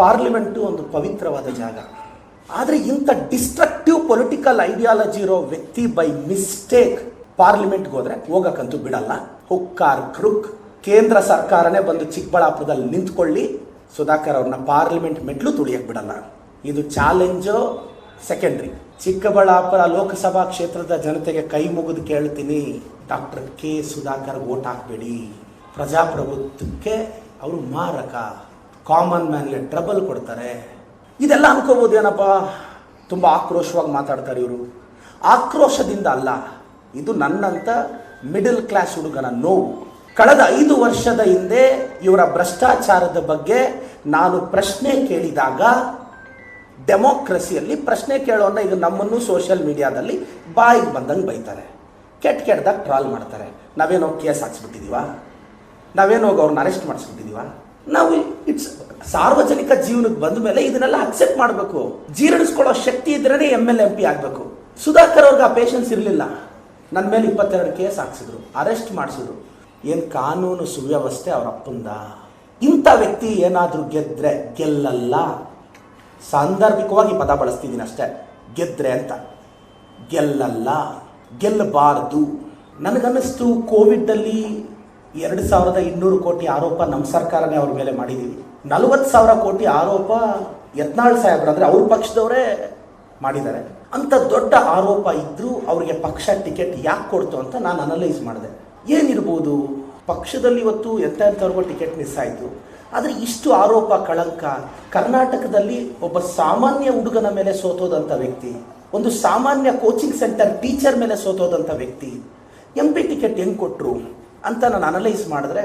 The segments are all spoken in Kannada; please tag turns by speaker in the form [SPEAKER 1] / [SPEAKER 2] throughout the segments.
[SPEAKER 1] ಪಾರ್ಲಿಮೆಂಟು ಒಂದು ಪವಿತ್ರವಾದ ಜಾಗ. ಆದರೆ ಇಂಥ ಡಿಸ್ಟ್ರಕ್ಟಿವ್ ಪೊಲಿಟಿಕಲ್ ಐಡಿಯಾಲಜಿ ಇರೋ ವ್ಯಕ್ತಿ ಬೈ ಮಿಸ್ಟೇಕ್ ಪಾರ್ಲಿಮೆಂಟ್ಗೆ ಹೋದ್ರೆ ಹೋಗಕ್ಕಂತೂ ಬಿಡಲ್ಲ. ಹುಕ್ಕಾರ್ ಕ್ರುಕ್, ಕೇಂದ್ರ ಸರ್ಕಾರನೇ ಬಂದು ಚಿಕ್ಕಬಳ್ಳಾಪುರದಲ್ಲಿ ನಿಂತ್ಕೊಳ್ಳಿ, ಸುಧಾಕರ್ ಅವ್ರನ್ನ ಪಾರ್ಲಿಮೆಂಟ್ ಮೆಟ್ಲು ತುಳಿಯಕ್ಕೆ ಬಿಡಲ್ಲ. ಇದು ಚಾಲೆಂಜು ಸೆಕೆಂಡ್ರಿ. ಚಿಕ್ಕಬಳ್ಳಾಪುರ ಲೋಕಸಭಾ ಕ್ಷೇತ್ರದ ಜನತೆಗೆ ಕೈ ಮುಗಿದು ಕೇಳ್ತೀನಿ. ಡಾಕ್ಟರ್ ಕೆ ಸುಧಾಕರ್ ಓಟ್ ಹಾಕಬೇಡಿ. ಪ್ರಜಾಪ್ರಭುತ್ವಕ್ಕೆ ಅವರು ಮಾರಕ. ಕಾಮನ್ ಮ್ಯಾನ್ಗೆ ಟ್ರಬಲ್ ಕೊಡ್ತಾರೆ. ಇದೆಲ್ಲ ಅನ್ಕೋಬೋದು ಏನಪ್ಪ? ತುಂಬ ಆಕ್ರೋಶವಾಗಿ ಮಾತಾಡ್ತಾರೆ ಇವರು. ಆಕ್ರೋಶದಿಂದ ಅಲ್ಲ, ಇದು ನನ್ನಂತ ಮಿಡಲ್ ಕ್ಲಾಸ್ ಹುಡುಗನ ನೋವು. ಕಳೆದ ಐದು ವರ್ಷದ ಹಿಂದೆ ಇವರ ಭ್ರಷ್ಟಾಚಾರದ ಬಗ್ಗೆ ನಾನು ಪ್ರಶ್ನೆ ಕೇಳಿದಾಗ, ಡೆಮೋಕ್ರಸಿಯಲ್ಲಿ ಪ್ರಶ್ನೆ ಕೇಳೋಣ ಈಗ ನಮ್ಮನ್ನು ಸೋಷಿಯಲ್ ಮೀಡಿಯಾದಲ್ಲಿ ಬಾಯಿಗೆ ಬಂದಂಗೆ ಬೈತಾರೆ. ಕೆಟ್ಟ ಕೆಟ್ಟದಾಗ ಟ್ರಾಲ್ ಮಾಡ್ತಾರೆ. ನಾವೇನೋ ಕೇಸ್ ಹಾಕ್ಸ್ಬಿಟ್ಟಿದೀವ? ನಾವೇನೋ ಅವ್ರನ್ನ ಅರೆಸ್ಟ್ ಮಾಡಿಸ್ಬಿಟ್ಟಿದೀವ? ನಾವು ಇಟ್ಸ್ ಸಾರ್ವಜನಿಕ ಜೀವನಕ್ಕೆ ಬಂದ ಮೇಲೆ ಇದನ್ನೆಲ್ಲ ಅಕ್ಸೆಪ್ಟ್ ಮಾಡಬೇಕು. ಜೀರ್ಣಿಸ್ಕೊಳ್ಳೋ ಶಕ್ತಿ ಇದ್ರೇ ಎಂ ಎಲ್ ಎಂ ಪಿ ಆಗಬೇಕು. ಸುಧಾಕರ್ ಅವ್ರಿಗೆ ಆ ಪೇಷನ್ಸ್ ಇರಲಿಲ್ಲ. ನನ್ನ ಮೇಲೆ ಇಪ್ಪತ್ತೆರಡು ಕೇಸ್ ಹಾಕ್ಸಿದ್ರು. ಅರೆಸ್ಟ್ ಮಾಡಿಸಿದ್ರು. ಏನು ಕಾನೂನು ಸುವ್ಯವಸ್ಥೆ ಅವ್ರ ಅಪ್ಪಂದ? ಇಂಥ ವ್ಯಕ್ತಿ ಏನಾದರೂ ಗೆದ್ದರೆ ಗೆಲ್ಲಲ್ಲ. ಸಾಂದರ್ಭಿಕವಾಗಿ ಪದ ಬಳಸ್ತಿದ್ದೀನಿ ಅಷ್ಟೇ. ಗೆದ್ರೆ ಅಂತ. ಗೆಲ್ಲಲ್ಲ. ಗೆಲ್ಲಬಾರದು. ನನಗನ್ನಿಸ್ತು ಕೋವಿಡ್ನಲ್ಲಿ ಎರಡು ಸಾವಿರದ ಇನ್ನೂರು ಕೋಟಿ ಆರೋಪ ನಮ್ಮ ಸರ್ಕಾರನೇ ಅವ್ರ ಮೇಲೆ ಮಾಡಿದ್ದೀವಿ ನಲವತ್ತು ಸಾವಿರ ಕೋಟಿ ಆರೋಪ ಯತ್ನಾಳ್ ಸಾಹೇಬ್ರು ಅಂದರೆ ಅವ್ರ ಪಕ್ಷದವರೇ ಮಾಡಿದ್ದಾರೆ. ಅಂತ ದೊಡ್ಡ ಆರೋಪ ಇದ್ದರೂ ಅವರಿಗೆ ಪಕ್ಷ ಟಿಕೆಟ್ ಯಾಕೆ ಕೊಡ್ತು ಅಂತ ನಾನು ಅನಲೈಸ್ ಮಾಡಿದೆ. ಏನಿರ್ಬೋದು? ಪಕ್ಷದಲ್ಲಿ ಇವತ್ತು ಎಂಥ ಎಂಥವ್ರಿಗೂ ಟಿಕೆಟ್ ಮಿಸ್ ಆಯಿತು. ಆದರೆ ಇಷ್ಟು ಆರೋಪ, ಕಳಂಕ, ಕರ್ನಾಟಕದಲ್ಲಿ ಒಬ್ಬ ಸಾಮಾನ್ಯ ಹುಡುಗನ ಮೇಲೆ ಸೋತೋದಂಥ ವ್ಯಕ್ತಿ, ಒಂದು ಸಾಮಾನ್ಯ ಕೋಚಿಂಗ್ ಸೆಂಟರ್ ಟೀಚರ್ ಮೇಲೆ ಸೋತೋದಂಥ ವ್ಯಕ್ತಿ ಎಂ ಪಿ ಟಿಕೆಟ್ ಹೆಂಗೆ ಕೊಟ್ಟರು ಅಂತ ನಾನು ಅನಲೈಸ್ ಮಾಡಿದ್ರೆ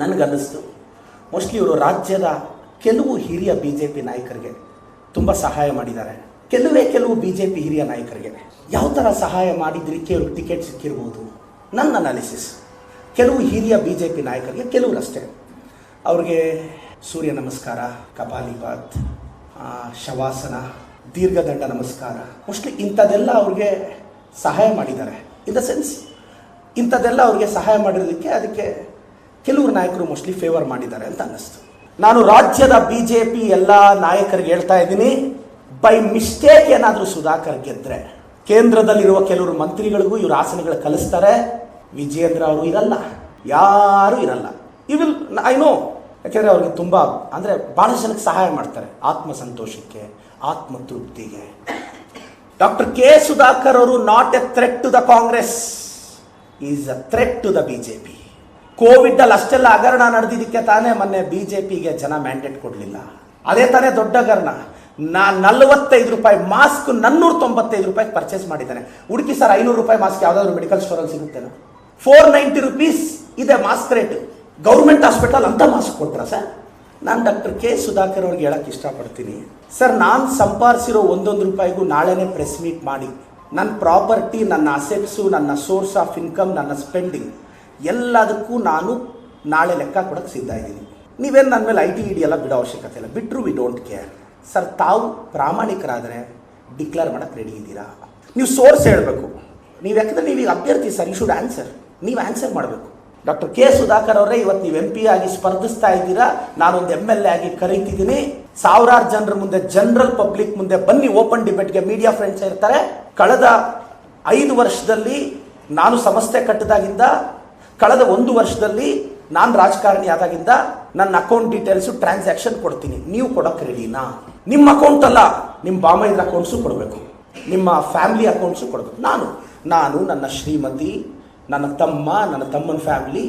[SPEAKER 1] ನನಗನ್ನಿಸ್ತು. ಮೋಸ್ಟ್ಲಿ ಇವರು ರಾಜ್ಯದ ಕೆಲವು ಹಿರಿಯ ಬಿ ಜೆ ಪಿ ನಾಯಕರಿಗೆ ತುಂಬ ಸಹಾಯ ಮಾಡಿದ್ದಾರೆ. ಕೆಲವೇ ಕೆಲವು ಬಿ ಜೆ ಪಿ ಹಿರಿಯ ನಾಯಕರಿಗೆ ಯಾವ ಥರ ಸಹಾಯ ಮಾಡಿದ್ದಕ್ಕೆ ಅವ್ರಿಗೆ ಟಿಕೆಟ್ ಸಿಕ್ಕಿರ್ಬೋದು. ನನ್ನ ಅನಾಲಿಸಿಸ್ ಕೆಲವು ಹಿರಿಯ ಬಿ ಜೆ ಪಿ ನಾಯಕರಿಗೆ ಕೆಲವರು ಅಷ್ಟೇ ಅವ್ರಿಗೆ ಸೂರ್ಯ ನಮಸ್ಕಾರ ಕಪಾಲಿಪಾತ್ ಶವಾಸನ, ದೀರ್ಘದಂಡ ನಮಸ್ಕಾರ ಮೋಸ್ಟ್ಲಿ ಇಂಥದ್ದೆಲ್ಲ ಅವ್ರಿಗೆ ಸಹಾಯ ಮಾಡಿದ್ದಾರೆ. ಇನ್ ದ ಸೆನ್ಸ್ ಇಂಥದ್ದೆಲ್ಲ ಅವ್ರಿಗೆ ಸಹಾಯ ಮಾಡಿರೋದಕ್ಕೆ ಅದಕ್ಕೆ ಕೆಲವರು ನಾಯಕರು ಮೋಸ್ಟ್ಲಿ ಫೇವರ್ ಮಾಡಿದ್ದಾರೆ ಅಂತ ಅನ್ನಿಸ್ತು. ನಾನು ರಾಜ್ಯದ ಬಿ ಜೆ ಪಿ ಎಲ್ಲ ನಾಯಕರಿಗೆ ಹೇಳ್ತಾ ಇದ್ದೀನಿ ಬೈ ಮಿಸ್ಟೇಕ್ ಏನಾದರೂ ಸುಧಾಕರ್ ಗೆದ್ದರೆ ಕೇಂದ್ರದಲ್ಲಿರುವ ಕೆಲವರು ಮಂತ್ರಿಗಳಿಗೂ ಇವರು ಆಸನಗಳು ಕಲಿಸ್ತಾರೆ ವಿಜೇಂದ್ರ ಅವರು ಇರಲ್ಲ, ಯಾರೂ ಇರಲ್ಲ. ಈ ವಿಲ್ ಐ ನೋ ಯಾಕೆಂದರೆ ಅವ್ರಿಗೆ ತುಂಬ, ಅಂದರೆ ಭಾಳ ಜನಕ್ಕೆ ಸಹಾಯ ಮಾಡ್ತಾರೆ ಆತ್ಮ ಸಂತೋಷಕ್ಕೆ ಆತ್ಮ ತೃಪ್ತಿಗೆ ಡಾಕ್ಟರ್ ಕೆ ಸುಧಾಕರ್ ಅವರು not a threat to the Congress is a threat to the B J P ಕೋವಿಡಲ್ಲಿ ಅಷ್ಟೆಲ್ಲ ಹಗರಣ ನಡೆದಿದ್ದಕ್ಕೆ ತಾನೇ ಮೊನ್ನೆ ಬಿ ಜೆ ಪಿಗೆ ಜನ ಮ್ಯಾಂಡೇಟ್ ಕೊಡಲಿಲ್ಲ. ಅದೇ ತಾನೇ ದೊಡ್ಡ ಹಗರಣ. ನಾ ನಲ್ವತ್ತೈದು ರೂಪಾಯಿ ಮಾಸ್ಕ್ ನನ್ನೂರ ತೊಂಬತ್ತೈದು ರೂಪಾಯಿ ಪರ್ಚೇಸ್ ಮಾಡಿದ್ದಾನೆ. ಹುಡುಕಿ ಸರ್ ಐನೂರು ರೂಪಾಯಿ ಮಾಸ್ಕ್ ಯಾವುದಾದ್ರು ಮೆಡಿಕಲ್ ಸ್ಟೋರಲ್ಲಿ ಸಿಗುತ್ತೆ ಫೋರ್ ನೈಂಟಿ ರುಪೀಸ್ ಇದೆ ಮಾಸ್ಕ್ ರೇಟ್ ಗೌರ್ಮೆಂಟ್ ಹಾಸ್ಪಿಟಲ್ ಅಂತ ಮಾಸ್ಕ್ ಕೊಟ್ರ ಸರ್. ನಾನು ಡಾಕ್ಟರ್ ಕೆ ಸುಧಾಕರ್ ಅವ್ರಿಗೆ ಹೇಳಕ್ಕೆ ಇಷ್ಟಪಡ್ತೀನಿ. ಸರ್, ನಾನು ಸಂಪಾದಿಸಿರೋ ಒಂದೊಂದು ರೂಪಾಯಿಗೂ ನಾಳೆನೇ ಪ್ರೆಸ್ ಮೀಟ್ ಮಾಡಿ. ನನ್ನ ಪ್ರಾಪರ್ಟಿ, ನನ್ನ ಅಸೆಟ್ಸು ನನ್ನ ಸೋರ್ಸ್ ಆಫ್ ಇನ್ಕಮ್ ನನ್ನ ಸ್ಪೆಂಡಿಂಗ್ ಎಲ್ಲದಕ್ಕೂ ನಾನು ನಾಳೆ ಲೆಕ್ಕ ಕೊಡೋಕ್ಕೆ ಸಿದ್ಧ ಇದ್ದೀನಿ. ನೀವೇನು ನನ್ನ ಮೇಲೆ ಐ ಟಿ ಇಡಿ ಎಲ್ಲ ಬಿಡೋ ಅವಶ್ಯಕತೆ ಇಲ್ಲ. ಬಿಟ್ಟರು ವಿ ಡೋಂಟ್ ಕೇರ್ ಸರ್ ತಾವು ಪ್ರಾಮಾಣಿಕರಾದರೆ ಡಿಕ್ಲೇರ್ ಮಾಡಕ್ಕೆ ರೆಡಿ ಇದ್ದೀರಾ? ನೀವು ಸೋರ್ಸ್ ಹೇಳಬೇಕು. ನೀವು ಯಾಕಂದ್ರೆ ನೀವೀಗ ಅಭ್ಯರ್ಥಿ ಸರ್ ಯು ಶುಡ್ ಆನ್ಸರ್ ನೀವು ಆನ್ಸರ್ ಮಾಡಬೇಕು. ಡಾಕ್ಟರ್ ಕೆ ಸುಧಾಕರ್ ಅವರೇ ಇವತ್ತು ನೀವು ಎಂ ಪಿ ಆಗಿ ಸ್ಪರ್ಧಿಸ್ತಾ ಇದ್ದೀರಾ? ನಾನೊಂದು ಎಂ ಎಲ್ ಎ ಆಗಿ ಕರೀತಿದ್ದೀನಿ. ಸಾವಿರಾರು ಜನರ ಮುಂದೆ ಜನರಲ್ ಪಬ್ಲಿಕ್ ಮುಂದೆ ಬನ್ನಿ ಓಪನ್ ಡಿಬೇಟ್ಗೆ ಮೀಡಿಯಾ ಫ್ರೆಂಡ್ಸ್ ಇರ್ತಾರೆ. ಕಳೆದ ಐದು ವರ್ಷದಲ್ಲಿ ನಾನು ಸಂಸ್ಥೆ ಕಟ್ಟಿದಾಗಿಂದ, ಕಳೆದ ಒಂದು ವರ್ಷದಲ್ಲಿ ನಾನು ರಾಜಕಾರಣಿ ಆದಾಗಿಂದ ನನ್ನ ಅಕೌಂಟ್ ಡೀಟೇಲ್ಸು ಟ್ರಾನ್ಸಾಕ್ಷನ್ ಕೊಡ್ತೀನಿ. ನೀವು ಕೊಡಕ್ಕೆ ರೆಡಿನಾ ನಿಮ್ಮ ಅಕೌಂಟ್ ಅಲ್ಲ ನಿಮ್ಮ ಬಾಮೈದ್ರ ಅಕೌಂಟ್ಸು ಕೊಡಬೇಕು. ನಿಮ್ಮ ಫ್ಯಾಮಿಲಿ ಅಕೌಂಟ್ಸು ಕೊಡಬೇಕು. ನಾನು ನಾನು ನನ್ನ ಶ್ರೀಮತಿ ನನ್ನ ತಮ್ಮ, ನನ್ನ ತಮ್ಮನ ಫ್ಯಾಮಿಲಿ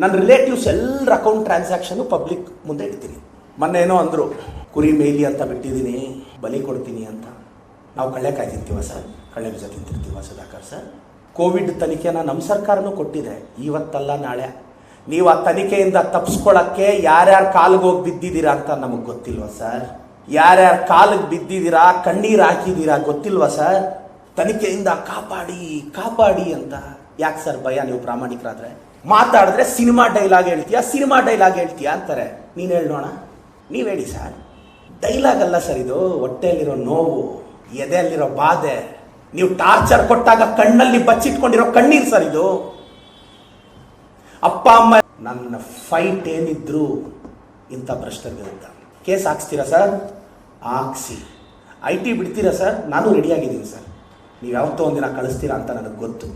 [SPEAKER 1] ನನ್ನ ರಿಲೇಟಿವ್ಸ್ ಎಲ್ಲರ ಅಕೌಂಟ್ ಟ್ರಾನ್ಸಾಕ್ಷನು ಪಬ್ಲಿಕ್ ಮುಂದೆ ಇಡ್ತೀನಿ. ಮೊನ್ನೆ ಏನೋ ಅಂದರು, ಕುರಿ ಮೇಲಿ ಅಂತ ಬಿಟ್ಟಿದ್ದೀನಿ, ಬಲಿ ಕೊಡ್ತೀನಿ ಅಂತ. ನಾವು ಕಳ್ಳೆ ಕಾಯ್ತಿರ್ತೀವ ಸರ್? ಕಳ್ಳೆ ಬೀಜ ತಿಂತಿರ್ತೀವ ಸುಧಾಕರ್ ಸರ್? ಕೋವಿಡ್ ತನಿಖೆನ ನಮ್ಮ ಸರ್ಕಾರನೂ ಕೊಟ್ಟಿದೆ. ಇವತ್ತಲ್ಲ ನಾಳೆ. ನೀವು ಆ ತನಿಖೆಯಿಂದ ತಪ್ಪಿಸ್ಕೊಳ್ಳೋಕ್ಕೆ ಯಾರ್ಯಾರು ಕಾಲಿಗೆ ಹೋಗಿ ಬಿದ್ದಿದ್ದೀರಾ ಅಂತ ನಮಗೆ ಗೊತ್ತಿಲ್ವಾ ಸರ್? ಯಾರ್ಯಾರು ಕಾಲಿಗೆ ಬಿದ್ದಿದ್ದೀರಾ, ಕಣ್ಣೀರು ಹಾಕಿದ್ದೀರಾ ಗೊತ್ತಿಲ್ವಾ ಸರ್? ತನಿಖೆಯಿಂದ ಕಾಪಾಡಿ ಕಾಪಾಡಿ ಅಂತ. ಯಾಕೆ ಸರ್ ಭಯ? ನೀವು ಪ್ರಾಮಾಣಿಕರಾದ್ರೆ. ಮಾತಾಡಿದ್ರೆ ಸಿನಿಮಾ ಡೈಲಾಗ್ ಹೇಳ್ತೀಯಾ, ಸಿನಿಮಾ ಡೈಲಾಗ್ ಹೇಳ್ತೀಯಾ ಅಂತಾರೆ. ನೀನು ಹೇಳೋಣ ನೀವು ಹೇಳಿ ಸರ್. ಡೈಲಾಗ್ ಅಲ್ಲ ಸರ್ ಇದು. ಹೊಟ್ಟೆಯಲ್ಲಿರೋ ನೋವು, ಎದೆಯಲ್ಲಿರೋ ಬಾಧೆ, ನೀವು ಟಾರ್ಚರ್ ಕೊಟ್ಟಾಗ ಕಣ್ಣಲ್ಲಿ ಬಚ್ಚಿಟ್ಕೊಂಡಿರೋ ಕಣ್ಣೀರು ಸರ್ ಇದು. ಅಪ್ಪ, ಅಮ್ಮ, ನನ್ನ ಫೈಟ್ ಏನಿದ್ರು ಇಂಥ ಭ್ರಷ್ಟರ ವಿರುದ್ಧ ಕೇಸ್ ಹಾಕ್ಸ್ತೀರಾ ಸರ್? ಹಾಕ್ಸಿ. ಐ ಟಿ ಬಿಡ್ತೀರಾ ಸರ್? ನಾನು ರೆಡಿಯಾಗಿದ್ದೀನಿ ಸರ್. ನೀವು ಯಾವತ್ತೋ ಒಂದಿನ ಕಳಿಸ್ತೀರಾ ಅಂತ ನನಗೆ ಗೊತ್ತು.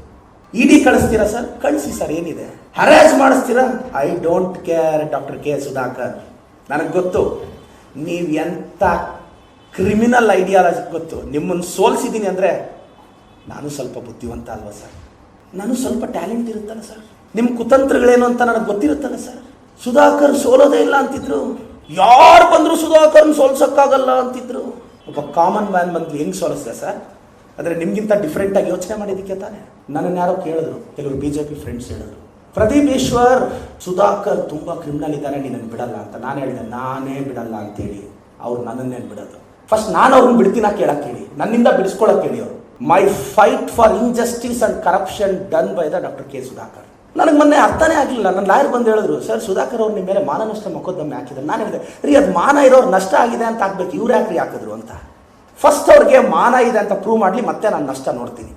[SPEAKER 1] ಇ ಡಿ ಕಳಿಸ್ತೀರಾ ಸರ್? ಕಳಿಸಿ ಸರ್, ಏನಿದೆ? ಹರಾಜ್ ಮಾಡಿಸ್ತೀರಾ? I don't care doctor K Sudhakar. ನನಗೆ ಗೊತ್ತು, ನೀವು ಎಂಥ ಕ್ರಿಮಿನಲ್ ಐಡಿಯಾಲಜಿ ಗೊತ್ತು ನಿಮ್ಮನ್ನು ಸೋಲ್ಸಿದ್ದೀನಿ ಅಂದರೆ ನಾನು ಸ್ವಲ್ಪ ಬುದ್ಧಿವಂತ ಅಲ್ವಾ ಸರ್? ನಾನು ಸ್ವಲ್ಪ ಟ್ಯಾಲೆಂಟ್ ಇರುತ್ತಲ್ಲ ಸರ್? ನಿಮ್ಮ ಕುತಂತ್ರಗಳೇನು ಅಂತ ನನಗೆ ಗೊತ್ತಿರುತ್ತಲ್ಲ ಸರ್? ಸುಧಾಕರ್ ಸೋಲೋದೇ ಇಲ್ಲ ಅಂತಿದ್ರು. ಯಾರು ಬಂದರೂ ಸುಧಾಕರ್ನ ಸೋಲ್ಸೋಕ್ಕಾಗಲ್ಲ ಅಂತಿದ್ರು. ಒಬ್ಬ ಕಾಮನ್ ಮ್ಯಾನ್ ಬಂದು ಹೆಂಗೆ ಸೋಲಿಸ್ದೆ ಸರ್? ಆದರೆ ನಿಮಗಿಂತ ಡಿಫ್ರೆಂಟಾಗಿ ಯೋಚನೆ ಮಾಡಿದ್ದಕ್ಕೆ ತಾನೆ? ನನ್ನನ್ನು ಯಾರೋ ಕೇಳಿದ್ರು, ಕೆಲವರು ಬಿ ಜೆ ಪಿ ಫ್ರೆಂಡ್ಸ್ ಹೇಳಿದ್ರು. ಪ್ರದೀಪ್ ಈಶ್ವರ್, ಸುಧಾಕರ್ ತುಂಬ ಕ್ರಿಮಿನಲ್ ಇದ್ದಾನೆ, ನಿನ್ನನ್ನು ಬಿಡಲ್ಲ ಅಂತ. ನಾನು ಹೇಳಿದೆ, ನಾನೇ ಬಿಡಲ್ಲ ಅಂತೇಳಿ. ಅವ್ರು ನನ್ನನ್ನೇ ಬಿಡೋದು. ಫಸ್ಟ್ ನಾನು ಅವ್ರನ್ನ ಬಿಡ್ತೀನ ಕೇಳಕ್ಕೆ ಹೇಳಿ. ನನ್ನಿಂದ ಬಿಡಿಸ್ಕೊಳಕ್ಕೆ ಹೇಳಿ ಅವರು. My fight for injustice and corruption done by the doctor K Sudhakar. ನನಗೆ ಮೊನ್ನೆ ಅರ್ಥನೇ ಆಗಲಿಲ್ಲ. ನನ್ನ ಲಾಯರ್ ಬಂದು ಹೇಳಿದ್ರು ಸರ್ ಸುಧಾಕರ್ ಅವ್ರು ನಿಮ್ಮ ಮೇಲೆ ಮಾನನಷ್ಟ ಮೊಕದ್ದಮೆ ಹಾಕಿದ್ರು. ನಾನು ಹೇಳಿದೆ, ರೀ, ಅದು ಮಾನ ಇರೋರು ನಷ್ಟ ಆಗಿದೆ ಅಂತ ಹಾಕ್ಬೇಕು ಇವ್ರು ಯಾಕ್ರಿ ಹಾಕಿದ್ರು? ಅಂತ. ಫಸ್ಟ್ ಅವ್ರಿಗೆ ಮಾನ ಇದೆ ಅಂತ ಪ್ರೂವ್ ಮಾಡಲಿ ಮತ್ತೆ ನಾನು ನಷ್ಟ ನೋಡ್ತೀನಿ.